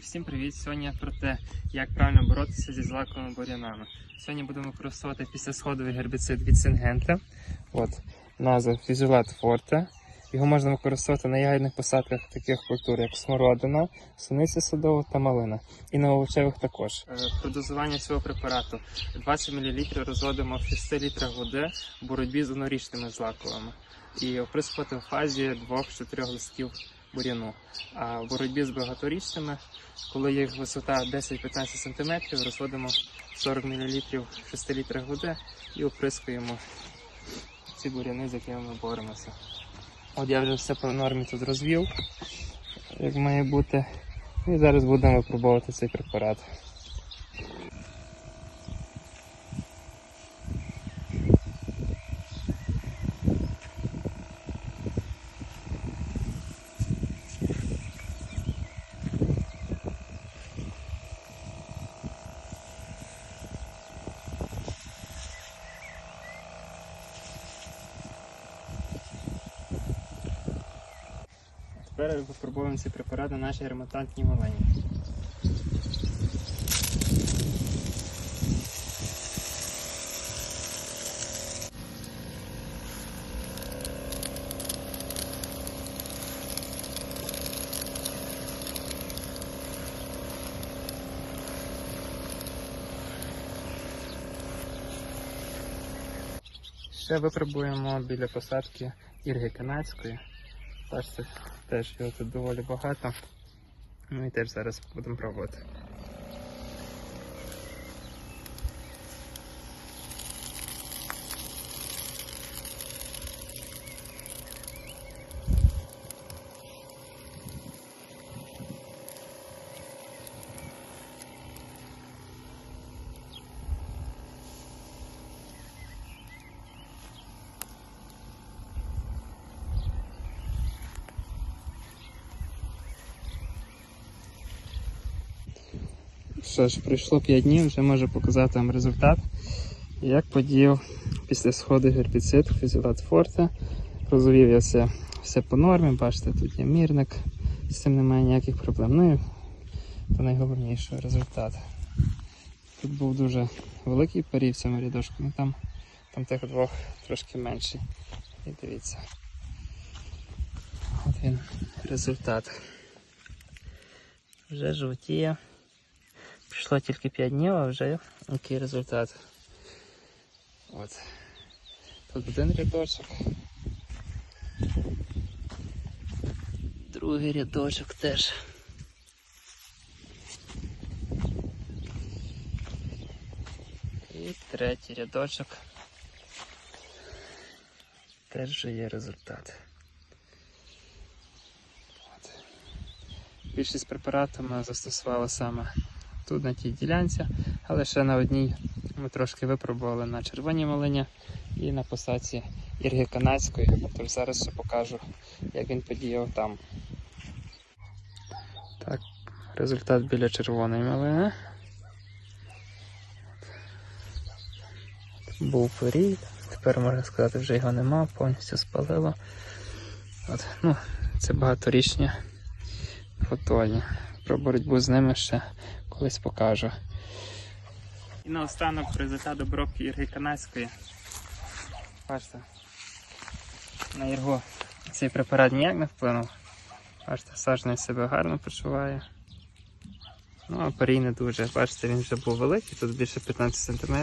Всім привіт! Сьогодні про те, як правильно боротися зі злаковими бур'янами. Сьогодні будемо використовувати післясходовий гербіцид від Сингента. От назва Фізюлат Форте. Його можна використовувати на ягідних посадках таких культур, як смородина, суниця садова та малина. І на овочевих також. Е, Про дозування цього препарату 20 мл розводимо в 6 літрах води в боротьбі з однорічними злаковими. І оприскувати в фазі 2-4 листків бур'яну. А в боротьбі з багаторічними, коли їх висота 10-15 см, розводимо 40 мл в 6 літрах води і оприскуємо ці бур'яни, з якими ми боремося. От я вже все по нормі тут розвів, як має бути. І зараз будемо випробувати цей препарат. Тепер випробуємо цей препарат на нашій ремонтантній малині. Ще випробуємо біля посадки Ірги Канадської. Бачите, теж його тут доволі багато. Ну і теж зараз будемо пробувати. Що ж, пройшло 5 днів, вже можу показати вам результат. Як подіяв після сходу гербіцид фізілат форте. Розвів я все, все по нормі, бачите, тут є мірник, з цим немає ніяких проблем. Ну і то найголовніше результат. Тут був дуже великий парів в цьому рядочку, ну там, там тих двох трошки менший. І дивіться. От він результат. Вже жовтіє. Пройшло тільки 5 днів, а вже який результат. От. Тут один рядочок. Другий рядочок теж. І третій рядочок. Теж вже є результат. От. Більшість препарату ми застосували саме тут на тій ділянці, але ще на одній ми трошки випробували на червоній малині і на посадці Ірги Канадської. Тож зараз ще покажу, як він подіяв там. Так, результат біля червоної малини. Був порій, тепер можна сказати, вже його нема, повністю спалило. От, ну, Це багаторічні фотоні. Про боротьбу з ними ще колись покажу. І наостанок результат обробки Ірги Канадської. Бачите, на Іргу цей препарат ніяк не вплинув. Бачите, сажний себе гарно почуває. Ну, а парій не дуже. Бачите, він вже був великий, тут більше 15 см.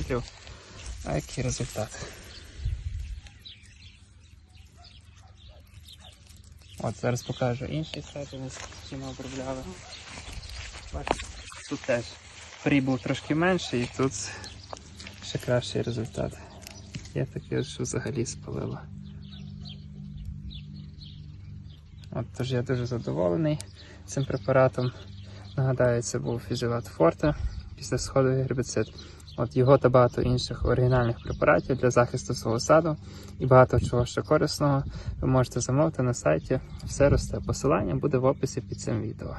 А який результат? От зараз покажу інший який ми обробляли. Бачите, тут теж фрі був трошки менший і тут ще кращий результат. Я таке, що взагалі спалило. От, тож я дуже задоволений цим препаратом. Нагадаю, це був фізілат Форте після сходу гербіцид. От його та багато інших оригінальних препаратів для захисту свого саду і багато чого ще корисного ви можете замовити на сайті. Все росте. Посилання буде в описі під цим відео.